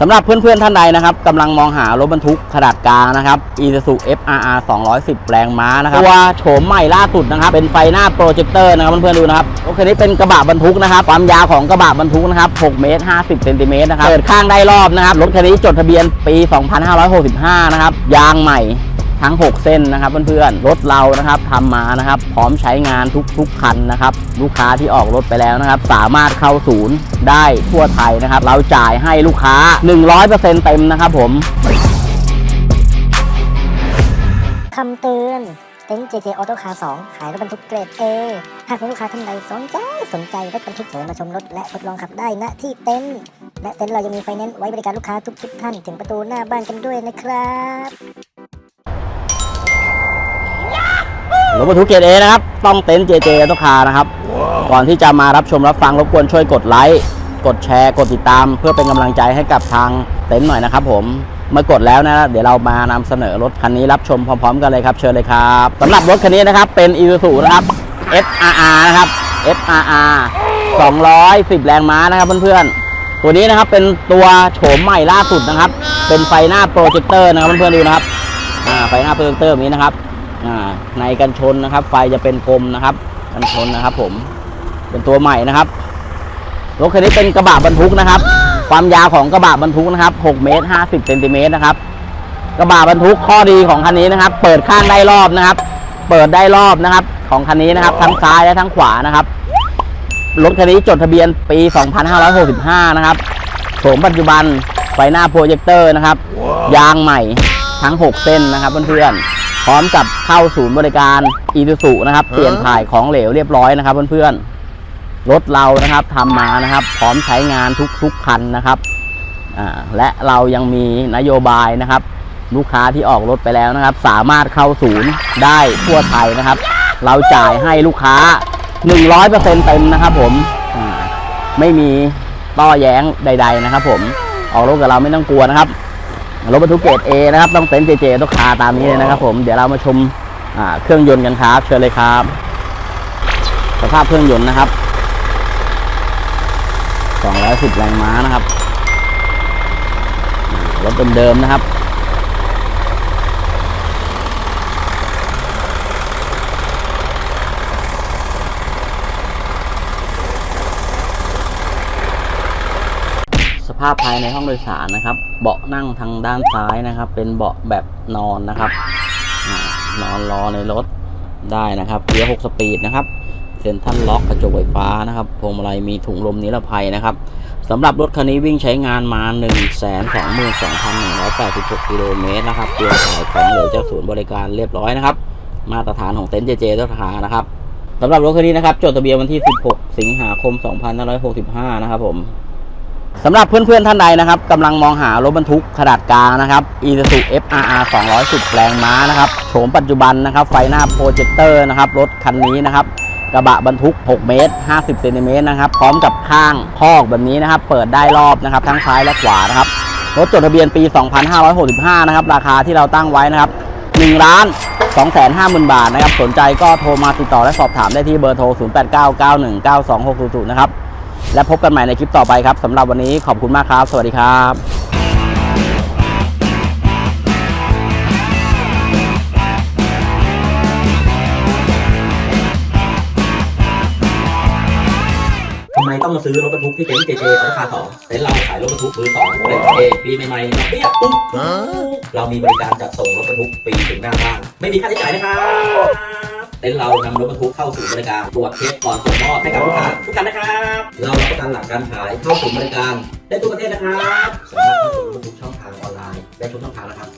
สำหรับเพื่อนๆท่านใดนะครับกำลังมองหารถบรรทุกขนาดกลางนะครับ Isuzu FRR 210 แรงม้านะครับตัวโฉมใหม่ล่าสุดนะครับ เป็นไฟหน้าโปรเจคเตอร์นะครับเพื่อนๆดูนะครับโอเคนี้เป็นกระบะบรรทุกนะครับ ความยาวของกระบะบรรทุกนะครับ6เมตร50เซนติเมตรนะครับเปิดข้างได้รอบนะครับรถคันนี้จดทะเบียนปี 2565 นะครับยางใหม่ ทั้ง 6 เส้นนะครับเพื่อนๆรถเรานะครับทำมานะครับ พร้อมใช้งานทุกๆคันนะครับ ลูกค้าที่ออกรถไปแล้วนะครับ สามารถเข้าศูนย์ได้ทั่วไทยนะครับ เราจ่ายให้ลูกค้า 100%เต็มนะครับผมคำเตือนเต็นท์ JJ Auto Car 2 ขายรถบรรทุกเกรด A หากมีลูกค้าท่านใดสนใจสนใจรถบรรทุกเสนอมาชมรถและทดลองขับได้ณที่เต็นท์และเต็นท์เรายังมีไฟแนนซ์ไว้บริการลูกค้าทุกๆท่านถึงประตูหน้าบ้านกันด้วยนะครับ รถบรรทุกเกรดเอนะครับ ต้องเต็นท์เจเจตุคานะครับ ก่อนที่จะมารับชมรับฟังรบกวนช่วยกดไลค์ กดแชร์ กดติดตาม เพื่อเป็นกำลังใจให้กับทางเต็นท์หน่อยนะครับผมเมื่อกดแล้วนะ เดี๋ยวเรามานำเสนอรถคันนี้รับชมพร้อม ๆ กันเลยครับ เชิญเลยครับสำหรับรถคันนี้นะครับ เป็น Isuzu นะครับ FRR นะครับ FRR 210 แรงม้านะครับเพื่อนๆ ตัวนี้นะครับเป็นตัวโฉมใหม่ล่าสุดนะครับ เป็นไฟหน้าโปรเจคเตอร์นะครับเพื่อนๆดูนะครับอ่าไฟหน้าโปรเจคเตอร์แบบนี้นะครับอ่า ในกันชนนะครับ ไฟจะเป็นกลมนะครับกันชนนะครับผมเป็นตัวใหม่นะครับรถคันนี้เป็นกระบะบรรทุกนะครับ ความยาวของกระบะบรรทุกนะครับ6เมตร50เซนติเมตรนะครับกระบะบรรทุกข้อดีของคันนี้นะครับ เปิดข้างได้รอบนะครับ เปิดได้รอบนะครับ ของคันนี้นะครับ ทั้งซ้ายและทั้งขวานะครับรถคันนี้จดทะเบียนปี 2565 นะครับโฉมปัจจุบันไฟหน้าโปรเจคเตอร์นะครับ ยางใหม่ทั้ง 6 เส้นนะครับเพื่อนๆ พร้อมกับเข้าศูนย์บริการอีซูซุนะครับเปลี่ยนถ่ายของเหลวเรียบร้อยนะครับเพื่อนๆรถเรานะครับทำมานะครับ พร้อมใช้งานทุกๆคันนะครับอ่าและเรายังมีนโยบายนะครับ ลูกค้าที่ออกรถไปแล้วนะครับ สามารถเข้าศูนย์ได้ทั่วไทยนะครับ เราจ่ายให้ลูกค้า 100%เต็มนะครับ ผมอ่าไม่มีต้อแย้งใด ๆนะครับ ผมออกรถกับเราไม่ต้องกลัวนะครับ รถบรรทุกเกรด A นะครับ ต้องเต็นเจเจต้องคาตามนี้เลยนะครับ ผมเดี๋ยวเรามาชมาเครื่องยนต์กันครับ เชิญเลยครับ สภาพเครื่องยนต์นะครับ210แรงม้านะครับรถเดิมๆนะครับาพภายในห้องโดยสารนะครับ เบาะนั่งทางด้านซ้ายนะครับ เป็นเบาะแบบนอนนะครับ นอนรอในรถได้นะครับเกียร์6สปีดนะครับเซ็นทรัลล็อกกระจกไฟฟ้านะครับพวงมาลัยมีถุงลมนิรภัยนะครับสำหรับรถคันนี้วิ่งใช้งานมา 1 2 2 1 8 6กิโลเมตรนะครับเตรียมขายของเหลือเจ้าศูนย์บริการเรียบร้อยนะครับ มาตรฐานของเต็นท์เจเจทุกทานะครับสำหรับรถคันนี้นะครับจดทะเบียนวันที่ 16 สิงหาคม 2565 นะครับผม สำหรับเพื่อนๆท่านใดนะครับกำลังมองหารถบรรทุกขนาดกลางนะครับ Isuzu FRR 210แรงม้านะครับโฉมปัจจุบันนะครับ ไฟหน้าโปรเจคเตอร์นะครับรถคันนี้นะครับกระบะบรรทุก 6 เมตร 50เซนติเมตรนะครับ พร้อมกับข้างคอกแบบนี้นะครับ เปิดได้รอบนะครับ ทั้งซ้ายและขวานะครับ รถจดทะเบียนปี 2565 นะครับ ราคาที่เราตั้งไว้นะครับ1ล้าน250,000 บาทนะครับ สนใจก็โทรมาติดต่อและสอบถามได้ที่เบอร์โทร 0899192600นะครับ และพบกันใหม่ในคลิปต่อไปครับสำหรับวันนี้ขอบคุณมากครับ สวัสดีครับทำไมต้องมาซื้อรถบรรทุกที่เต็นท์เจเจราคาสองเต็นท์เราขายรถบรรทุกมือสองเต็นท์เอปีใหม่ๆเราเรียกปุ๊บเรามีบริการจัดส่งรถบรรทุกปีถึงหน้าบ้าน ไม่มีค่าใช้จ่ายนะครับเต็นท์เรานำรถบรรทุกเข้าสู่บริการตรวจเทสก่อนส่งมอบให้กับลูกค้าทุกท่านนะครับ เรารับประกันหลักการขายเข้าสู่บริการได้ทุกประเทศนะครับสามารถเข้าสู่ทุกช่องทางออนไลน์ได้ทุกช่องทางนะครับ